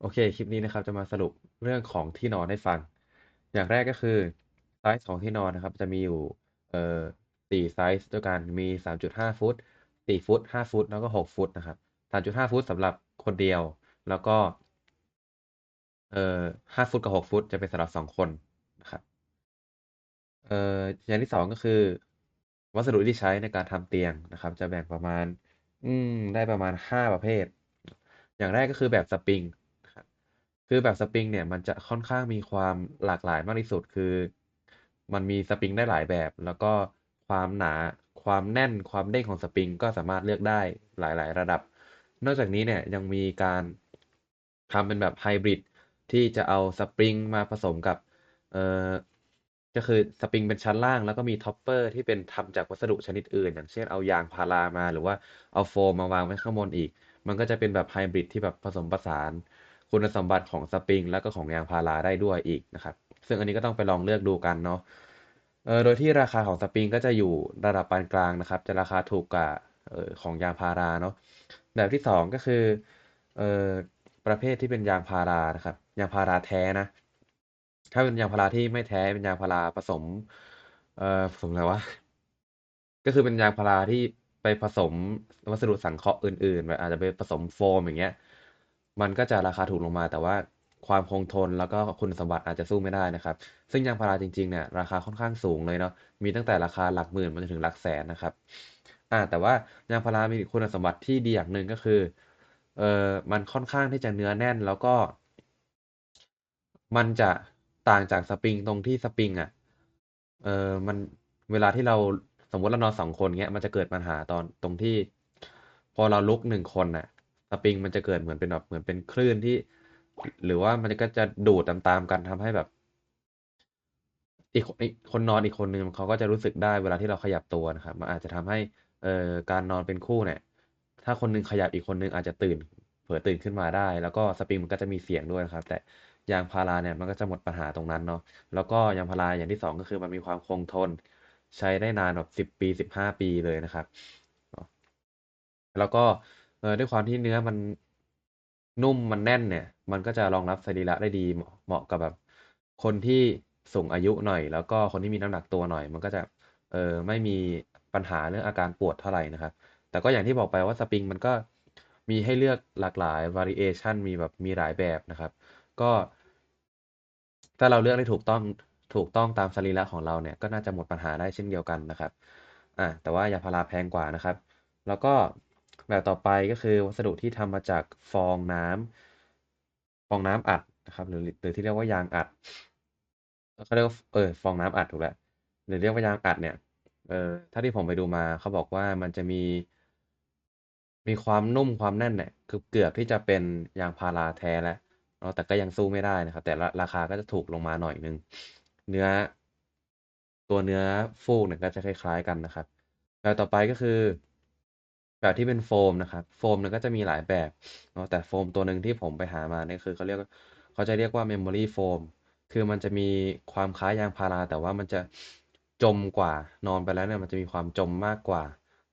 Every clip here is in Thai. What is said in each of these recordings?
โอเค คลิปนี้นะครับ จะมาสรุปเรื่องของที่นอนให้ฟัง อย่างแรกก็คือไซซ์ของที่นอนนะครับ จะมีอยู่เอ่อ4ไซซ์ด้วยกันมี 3.5 ฟุต 4 ฟุต 5 ฟุต แล้วก็ 6 ฟุตนะครับ 3.5 ฟุตสำหรับคนเดียว แล้วก็เอ่อ5ฟุตกับ 6 ฟุต จะเป็นสำหรับ 2 คนนะครับเอ่ออย่างที่2ก็คือ วัสดุที่ใช้ในการทำเตียงนะครับ จะแบ่งประมาณ อืมได้ประมาณ 5 ประเภท อย่างแรกก็คือแบบสปริง คือแบบสปริงเนี่ยมันจะค่อนข้างมีความหลากหลายมากที่สุดคือ มันมีสปริงได้หลายแบบ แล้วก็ความหนาความแน่นความเด้งของสปริงก็สามารถเลือกได้หลายๆ ระดับ นอกจากนี้เนี่ยยังมีการทำเป็นแบบไฮบริดที่จะเอาสปริงมาผสมกับเอ่อก็คือสปริงเป็นชั้นล่าง แล้วก็มีท็อปเปอร์ที่เป็นทำจากวัสดุชนิดอื่น อย่างเช่นเอายางพารามา หรือว่าเอาโฟมมาวางไว้ข้างบนอีก มันก็จะเป็นแบบไฮบริดที่แบบผสมผสาน คุณสมบัติของสปริง แล้วก็ของยางพาราได้ด้วยอีกนะครับ ซึ่งอันนี้ก็ต้องไปลองเลือกดูกันเนาะโดยที่ราคาของสปริงก็จะอยู่ระดับปานกลางนะครับ จะราคาถูกกว่าของยางพาราเนาะแบบที่ 2 ก็คือเอ่อประเภทที่เป็นยางพารานะครับ ยางพาราแท้นะ ถ้าเป็นยางพาราที่ไม่แท้เป็นยางพาราผสมเอ่อผสมอะไรวะก็คือเป็นยางพาราที่ไปผสมวัสดุสังเคราะห์อื่นๆแบบอาจจะไปผสมโฟมอย่างเงี้ย มันก็จะราคาถูกลงมา แต่ว่าความคงทนแล้วก็คุณสมบัติอาจจะสู้ไม่ได้นะครับ ซึ่งยางพาราจริงๆเนี่ยราคาค่อนข้างสูงเลยเนาะมีตั้งแต่ราคาหลักหมื่นมาจนถึงหลักแสนนะครับอาแต่ว่ายางพารามีคุณสมบัติที่ดีอย่างหนึ่งก็คือเออมันค่อนข้างที่จะเนื้อแน่นแล้วก็ มันจะต่างจากสปริงตรงที่สปริงอะเอ่อมันเวลาที่เราสมมติเรานอน2คนเงี้ยมันจะเกิดปัญหาตอนตรงที่ พอเราลุก1คนน่ะ สปริงมันจะเกิดเหมือนเป็นแบบเหมือนเป็นคลื่นที่ หรือว่ามันก็จะดูดตามๆกันทำให้แบบอีกคนนอนอีกคนหนึ่งเขาก็จะรู้สึกได้เวลาที่เราขยับตัวนะครับ มันอาจจะทำให้เอ่อการนอนเป็นคู่เนี่ย ถ้าคนหนึ่งขยับอีกคนหนึ่งอาจจะตื่น เผลอตื่นขึ้นมาได้ แล้วก็สปริงมันก็จะมีเสียงด้วยนะครับ แต่ยางพาราเนี่ยมันก็จะหมดปัญหาตรงนั้นเนาะแล้วก็ยางพาราอย่างที่2ก็คือมันมีความคงทน ใช้ได้นานแบบ10ปี15ปีเลยนะครับ แล้วก็ เออด้วยความที่เนื้อมันนุ่มมันแน่นเนี่ย มันก็จะรองรับสรีระได้ดีเหมาะเหมาะกับแบบคนที่สูงอายุหน่อย แล้วก็คนที่มีน้ำหนักตัวหน่อย มันก็จะเออไม่มีปัญหาเรื่องอาการปวดเท่าไหร่นะครับ แต่ก็อย่างที่บอกไปว่าสปริงมันก็มีให้เลือกหลากหลาย variation มีแบบมีหลายแบบนะครับ ก็ ถ้าเราเลือกได้ถูกต้องถูกต้องตามสรีระของเราเนี่ย ก็น่าจะหมดปัญหาได้เช่นเดียวกันนะครับอาแต่ว่ายาพาราแพงกว่านะครับ แล้วก็ แบบต่อไปก็คือวัสดุที่ทำมาจากฟองน้ำฟองน้ำอัดนะครับ หรือหรือที่เรียกว่ายางอัดเขาเรียกว่าเออฟองน้ำอัดถูกแล้วหรือเรียกว่ายางอัดเนี่ยเอ่อเท่าที่ผมไปดูมาเขาบอกว่ามันจะมี มีความนุ่มความแน่นเนี่ยคือเกือบที่จะเป็นยางพาราแท้แล้วเนาะแต่ก็ยังสู้ไม่ได้นะครับ แต่ราคาก็จะถูกลงมาหน่อยนึง เนื้อ ตัวเนื้อฟูกเนี่ยก็จะคล้าย ๆ กันนะครับแบบต่อไปก็คือ แบบที่เป็นโฟมนะครับ โฟมเนี่ยก็จะมีหลายแบบเนาะแต่โฟมตัวหนึ่งที่ผมไปหามาเนี่ยคือเขาเรียกเขาจะเรียกว่า memory foam คือมันจะมีความคล้ายยางพารา แต่ว่ามันจะจมกว่านอนไปแล้วเนี่ยมันจะมีความจมมากกว่า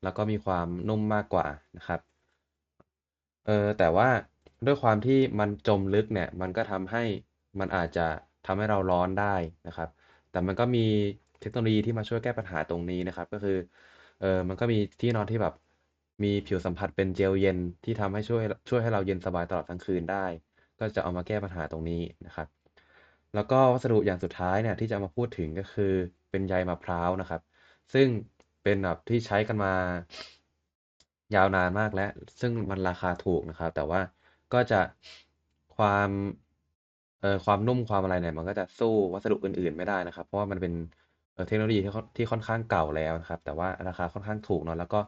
แล้วก็มีความนุ่มมากกว่านะครับเออแต่ว่าด้วยความที่มันจมลึกเนี่ย มันก็ทำให้มันอาจจะทำให้เราร้อนได้นะครับ แต่มันก็มีเทคโนโลยีที่มาช่วยแก้ปัญหาตรงนี้นะครับ ก็คือเออมันก็มีที่นอนที่แบบ มีผิวสัมผัสเป็นเจลเย็นที่ทำให้ช่วยช่วยให้เราเย็นสบายตลอดทั้งคืนได้ ก็จะเอามาแก้ปัญหาตรงนี้นะครับ แล้วก็วัสดุอย่างสุดท้ายเนี่ยที่จะามาพูดถึงก็คือเป็นใยมะพร้าวนะครับ ซึ่งเป็นแบบที่ใช้กันมายาวนานมากแล้ว ซึ่งมันราคาถูกนะครับ แต่ว่าก็จะความเอ่อความนุ่มความอะไรเนี่ยมันก็จะสู้วัสดุอื่น ๆ ไม่ได้นะครับ เพราะว่ามันเป็นเทคโนโลยีที่ที่ค่อนข้างเก่าแล้วนะครับ แต่ว่าราคาค่อนข้างถูกเนาะแล้วก็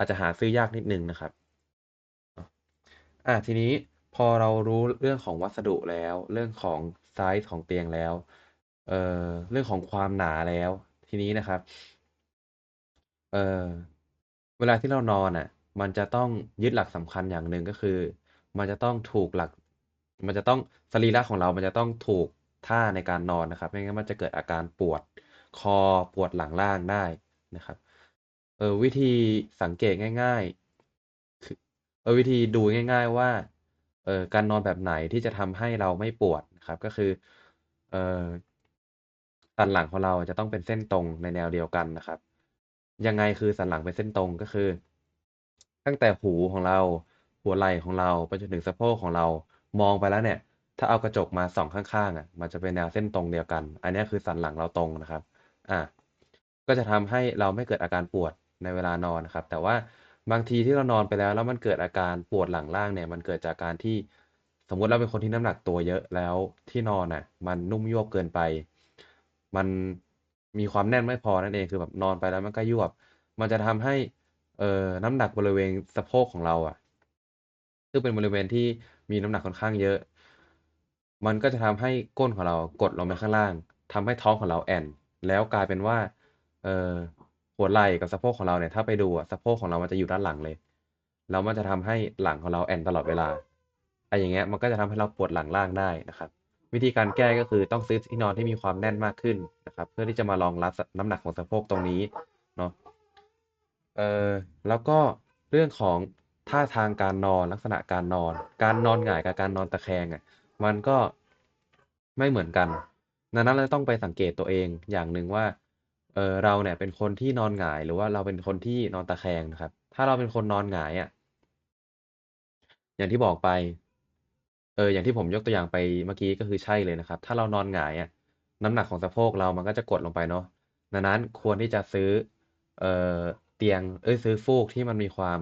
อาจจะหาซื้อยากนิดหนึ่งนะครับเนาะทีนี้พอเรารู้เรื่องของวัสดุแล้ว เรื่องของไซซ์ของเตียงแล้วเอ่อเรื่องของความหนาแล้ว ทีนี้นะครับเอ่อเวลาที่เรานอนน่ะ มันจะต้องยึดหลักสำคัญอย่างหนึ่งก็คือ มันจะต้องถูกหลัก มันจะต้องสรีระของเรา มันจะต้องถูกท่าในการนอนนะครับ ไม่งั้นมันจะเกิดอาการปวดคอปวดหลังล่างได้นะครับ เออวิธีสังเกตง่ายๆคือเออวิธีดูง่าย ๆ ว่าเออการนอนแบบไหนที่จะทำให้เราไม่ปวดนะครับ ก็คือเออสันหลังของเราจะต้องเป็นเส้นตรงในแนวเดียวกันนะครับ ยังไงคือสันหลังเป็นเส้นตรงก็คือ ตั้งแต่หูของเราหัวไหล่ของเราไปจนถึงสะโพกของเรามองไปแล้วเนี่ย ถ้าเอากระจกมาส่องข้างๆอะ มันจะเป็นแนวเส้นตรงเดียวกัน อันนี้คือสันหลังเราตรงนะครับ อะก็จะทำให้เราไม่เกิดอาการปวด ในเวลานอนครับ แต่ว่าบางทีที่เรานอนไปแล้ว แล้วมันเกิดอาการปวดหลังล่างเนี่ย มันเกิดจากการที่สมมุติเราเป็นคนที่น้ำหนักตัวเยอะแล้วที่นอนอะ มันนุ่มยวบเกินไป มันมีความแน่นไม่พอนั่นเองคือแบบนอนไปแล้วมันก็ยวบ มันจะทำให้เอ่อน้ำหนักบริเวณสะโพกของเราอะ ซึ่งเป็นบริเวณที่มีน้ำหนักค่อนข้างเยอะ มันก็จะทำให้ก้นของเรากดลงไปข้างล่างทำให้ท้องของเราแอน แล้วกลายเป็นว่า เอ่อ หัวไหล่กับสะโพกของเราเนี่ยถ้าไปดูอะสะโพกของเรามันจะอยู่ด้านหลังเลยแล้วมันจะทำให้หลังของเราแอ่นตลอดเวลาไอ้อย่างเงี้ยมันก็จะทำให้เราปวดหลังล่างได้นะครับ วิธีการแก้ก็คือต้องซื้อที่นอนที่มีความแน่นมากขึ้นนะครับ เพื่อที่จะมารองรับน้ำหนักของสะโพกตรงนี้เนาะเออแล้วก็เรื่องของท่าทางการนอนลักษณะการนอน การนอนหงายกับการนอนตะแคงอะมันก็ไม่เหมือนกันดังนั้นเราต้องไปสังเกตตัวเองอย่างหนึ่งว่า เอ่อเราเนี่ยเป็นคนที่นอนหงาย หรือว่าเราเป็นคนที่นอนตะแคงนะครับ ถ้าเราเป็นคนนอนหงายอะ อย่างที่บอกไป เออ อย่างที่ผมยกตัวอย่างไปเมื่อกี้ก็คือใช่เลยนะครับ ถ้าเรานอนหงายอะ น้ำหนักของสะโพกเรามันก็จะกดลงไปเนาะ ดังนั้นควรที่จะซื้อ เอ่อ เตียง เอ๊ยซื้อฟูกที่มันมีความ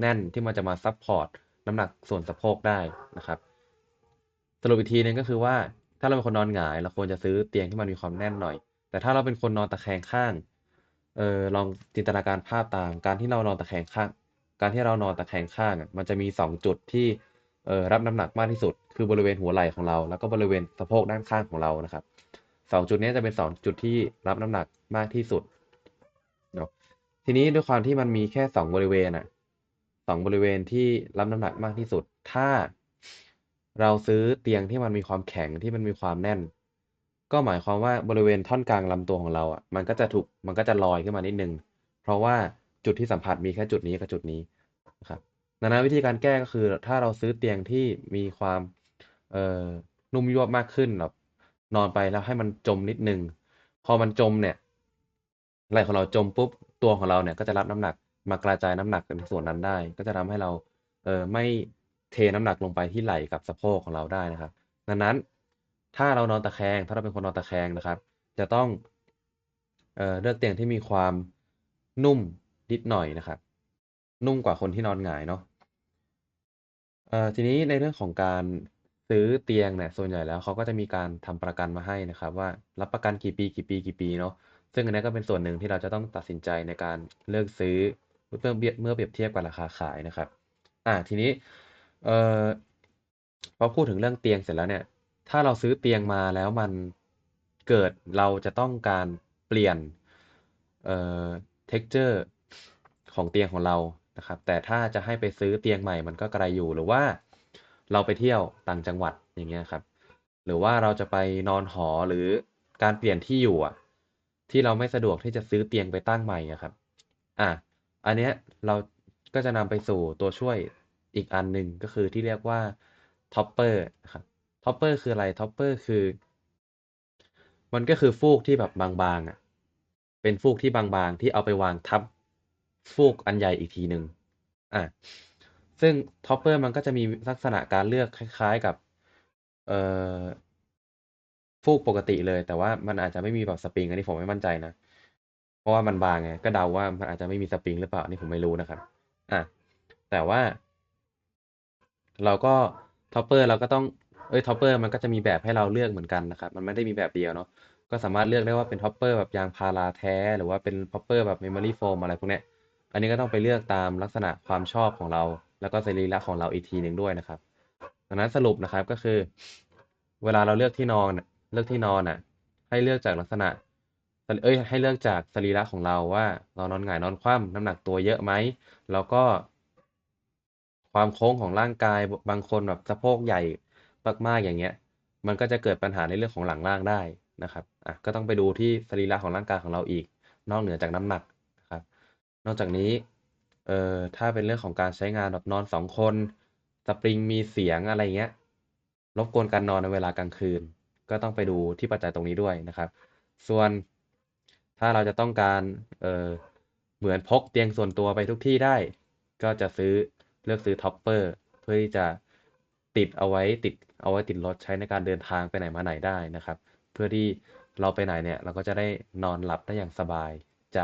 แน่นที่มันจะมาซัปพอร์ตน้ำหนักส่วนสะโพกได้นะครับ สรุปอีกทีหนึ่งก็คือว่า ถ้าเราเป็นคนนอนหงาย เราควรจะซื้อเตียงที่มันมีความแน่นหน่อย แต่ถ้าเราเป็นคนนอนตะแคงข้าง เออลองจินตนาการภาพตาม การที่เรานอนตะแคงข้าง การที่เรานอนตะแคงข้างอะมันจะมี2จุดที่เออรับน้ำหนักมากที่สุด คือบริเวณหัวไหล่ของเรา แล้วก็บริเวณสะโพกด้านข้างของเรานะครับ2จุดนี้จะเป็น2จุดที่รับน้ำหนักมากที่สุดเนาะทีนี้ด้วยความที่มันมีแค่2บริเวณอะ2บริเวณที่รับน้ำหนักมากที่สุด ถ้าเราซื้อเตียงที่มันมีความแข็งที่มันมีความแน่น ก็หมายความว่าบริเวณท่อนกลางลำตัวของเราอะ มันก็จะถูกมันก็จะลอยขึ้นมานิดหนึ่งเพราะว่าจุดที่สัมผัสมีแค่จุดนี้กับจุดนี้นะครับดังนั้นวิธีการแก้ก็คือ ถ้าเราซื้อเตียงที่มีความเอ่อนุ่มยวบมากขึ้นแบบนอนไปแล้วให้มันจมนิดหนึ่งพอมันจมเนี่ยไหล่ของเราจมปุ๊บตัวของเราเนี่ยก็จะรับน้ำหนักมากระจายน้ำหนักในส่วนนั้นได้ ก็จะทำให้เราเอ่อไม่เทน้ำหนักลงไปที่ไหล่กับสะโพกของเราได้นะครับ ดังนั้น ถ้าเรานอนตะแคง ถ้าเราเป็นคนนอนตะแคงนะครับ จะต้องเออเลือกเตียงที่มีความนุ่มนิดหน่อยนะครับ นุ่มกว่าคนที่นอนหงายเนาะทีนี้ในเรื่องของการซื้อเตียงเนี่ยส่วนใหญ่แล้วเขาก็จะมีการทำประกันมาให้นะครับ ว่ารับประกันกี่ปีกี่ปีกี่ปีเนาะซึ่งอันนี้ก็เป็นส่วนหนึ่งที่เราจะต้องตัดสินใจในการเลือกซื้อเมื่อเบียบเมื่อเปรียบเทียบกับราคาขายนะครับอาทีนี้เอ่อพอพูดถึงเรื่องเตียงเสร็จแล้วเนี่ย ถ้าเราซื้อเตียงมาแล้วมันเกิดเราจะต้องการเปลี่ยน เอ่อ texture ของเตียงของเรานะครับ แต่ถ้าจะให้ไปซื้อเตียงใหม่มันก็กระไรอยู่หรือว่าเราไปเที่ยวต่างจังหวัดอย่างเงี้ยครับ หรือว่าเราจะไปนอนหอหรือการเปลี่ยนที่อยู่อะที่เราไม่สะดวกที่จะซื้อเตียงไปตั้งใหม่อะครับอาอันเนี้ยเราก็จะนำไปสู่ตัวช่วยอีกอันหนึ่งก็คือที่เรียกว่า topper นะครับ topper คืออะไร? topper คือ มันก็คือฟูกที่แบบบางๆอะเป็นฟูกที่บางๆ ที่เอาไปวางทับฟูกอันใหญ่อีกทีหนึ่งอาซึ่ง topper มันก็จะมีลักษณะการเลือกคล้ายๆกับเอ่อฟูกปกติเลย แต่ว่ามันอาจจะไม่มีแบบสปริงอันนี้ผมไม่มั่นใจนะเพราะว่ามันบางไงก็เดาว่ามันอาจจะไม่มีสปริงหรือเปล่าอันนี้ผมไม่รู้นะครับอาแต่ว่า เราก็ topper เราก็ต้อง เอ๊ย topper มันก็จะมีแบบให้เราเลือกเหมือนกันนะครับ มันไม่ได้มีแบบเดียวเนาะก็สามารถเลือกได้ว่าเป็น topper แบบยางพาราแท้ หรือว่าเป็น topper แบบ memory foam อะไรพวกเนี้ยอันนี้ก็ต้องไปเลือกตามลักษณะความชอบของเรา แล้วก็สรีระของเราอีกทีหนึ่งด้วยนะครับดังนั้นสรุปนะครับก็คือ เวลาเราเลือกที่นอนเลือกที่นอนน่ะ ให้เลือกจากลักษณะ เอ๊ยให้เลือกจากสรีระของเราว่า เรานอนหงายนอนคว่ำน้ำหนักตัวเยอะไหมแล้วก็ ความโค้งของร่างกายบางคนแบบสะโพกใหญ่ มากๆอย่างเงี้ย มันก็จะเกิดปัญหาในเรื่องของหลังล่างได้นะครับอาก็ต้องไปดูที่สรีระของร่างกายของเราอีก นอกเหนือจากน้ำหนักนะครับ นอกจากนี้เอ่อถ้าเป็นเรื่องของการใช้งานแบบนอน2คนสปริงมีเสียงอะไรเงี้ยรบกวนการนอนในเวลากลางคืน ก็ต้องไปดูที่ปัจจัยตรงนี้ด้วยนะครับ ส่วนถ้าเราจะต้องการเออเหมือนพกเตียงส่วนตัวไปทุกที่ได้ ก็จะซื้อเลือกซื้อท็อปเปอร์เพื่อที่จะ ติดเอาไว้ติดเอาไว้ติดรถใช้ในการเดินทางไปไหนมาไหนได้นะครับ เพื่อที่เราไปไหนเนี่ยเราก็จะได้นอนหลับได้อย่างสบายใจ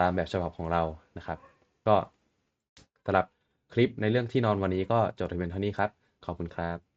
ตามแบบฉบับของเรานะครับ ก็สำหรับคลิปในเรื่องที่นอนวันนี้ก็จบไปเป็นเท่านี้ครับ ขอบคุณครับ